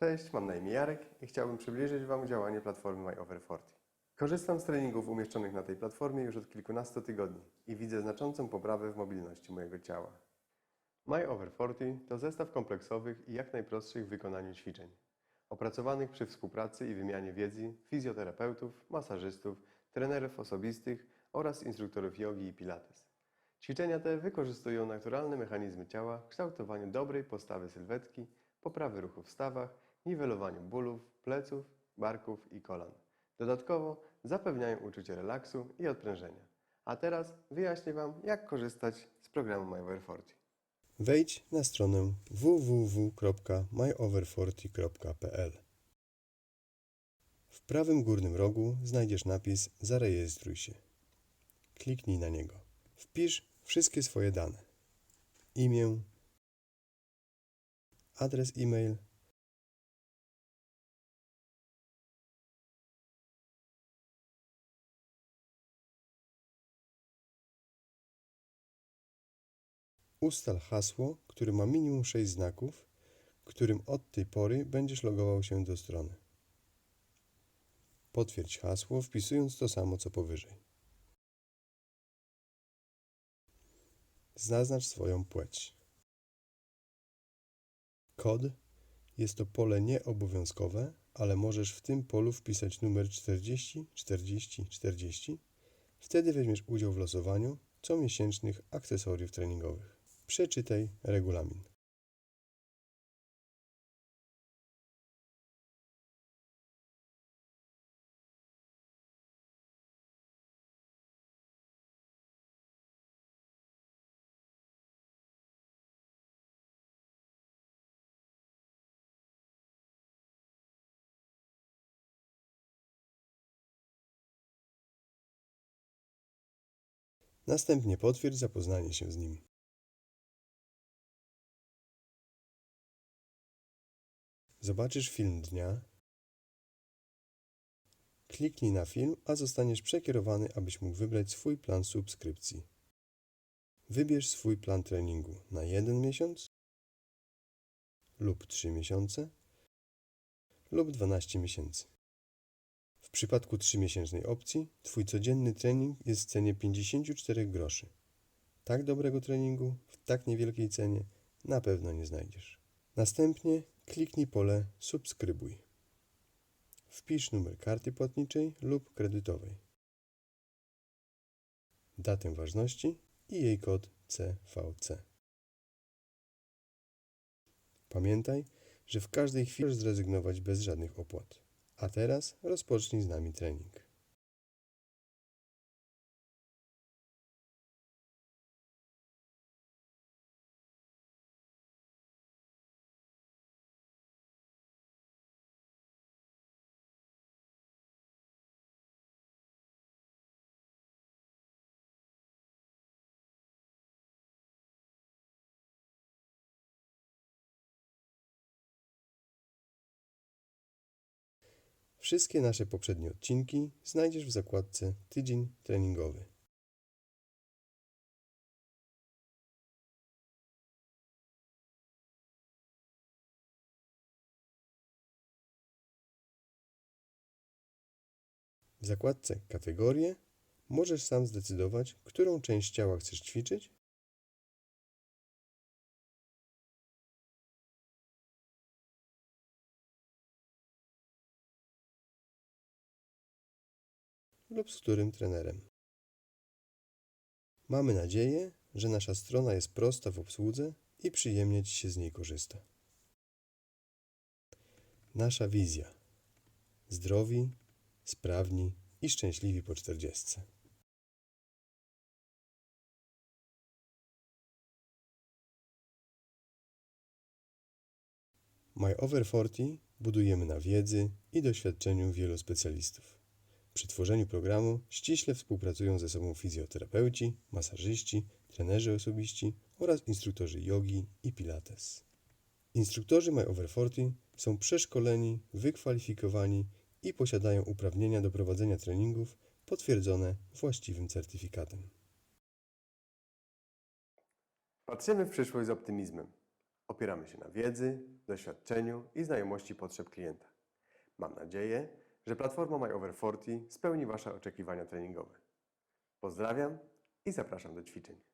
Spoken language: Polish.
Cześć, mam na imię Jarek i chciałbym przybliżyć Wam działanie platformy My Over 40. Korzystam z treningów umieszczonych na tej platformie już od kilkunastu tygodni i widzę znaczącą poprawę w mobilności mojego ciała. My Over 40 to zestaw kompleksowych i jak najprostszych w wykonaniu ćwiczeń, opracowanych przy współpracy i wymianie wiedzy fizjoterapeutów, masażystów, trenerów osobistych oraz instruktorów jogi i pilates. Ćwiczenia te wykorzystują naturalne mechanizmy ciała w kształtowaniu dobrej postawy sylwetki, poprawy ruchu w stawach, niwelowaniu bólów, pleców, barków i kolan. Dodatkowo zapewniają uczucie relaksu i odprężenia. A teraz wyjaśnię Wam, jak korzystać z programu MyWear40. Wejdź na stronę www.myover40.pl. W prawym górnym rogu znajdziesz napis Zarejestruj się. Kliknij na niego. Wpisz wszystkie swoje dane: imię, adres e-mail, Ustal hasło, które ma minimum 6 znaków, którym od tej pory będziesz logował się do strony. Potwierdź hasło, wpisując to samo co powyżej. Zaznacz swoją płeć. Kod jest to pole nieobowiązkowe, ale możesz w tym polu wpisać numer 40 40 40. Wtedy weźmiesz udział w losowaniu comiesięcznych akcesoriów treningowych. Przeczytaj regulamin. Następnie potwierdź zapoznanie się z nim. Zobaczysz film dnia. Kliknij na film, a zostaniesz przekierowany, abyś mógł wybrać swój plan subskrypcji. Wybierz swój plan treningu na jeden miesiąc lub 3 miesiące lub 12 miesięcy. W przypadku 3-miesięcznej opcji Twój codzienny trening jest w cenie 54 groszy. Tak dobrego treningu w tak niewielkiej cenie na pewno nie znajdziesz. Następnie kliknij pole Subskrybuj. Wpisz numer karty płatniczej lub kredytowej, datę ważności i jej kod CVC. Pamiętaj, że w każdej chwili możesz zrezygnować bez żadnych opłat. A teraz rozpocznij z nami trening. Wszystkie nasze poprzednie odcinki znajdziesz w zakładce Tydzień treningowy. W zakładce Kategorie możesz sam zdecydować, którą część ciała chcesz ćwiczyć lub z którym trenerem. Mamy nadzieję, że nasza strona jest prosta w obsłudze i przyjemnie Ci się z niej korzysta. Nasza wizja: zdrowi, sprawni i szczęśliwi po 40. My Over 40 budujemy na wiedzy i doświadczeniu wielu specjalistów. Przy tworzeniu programu ściśle współpracują ze sobą fizjoterapeuci, masażyści, trenerzy osobiści oraz instruktorzy jogi i pilates. Instruktorzy My Over 40 są przeszkoleni, wykwalifikowani i posiadają uprawnienia do prowadzenia treningów potwierdzone właściwym certyfikatem. Patrzymy w przyszłość z optymizmem. Opieramy się na wiedzy, doświadczeniu i znajomości potrzeb klienta. Mam nadzieję, że platforma My Over 40 spełni Wasze oczekiwania treningowe. Pozdrawiam i zapraszam do ćwiczeń.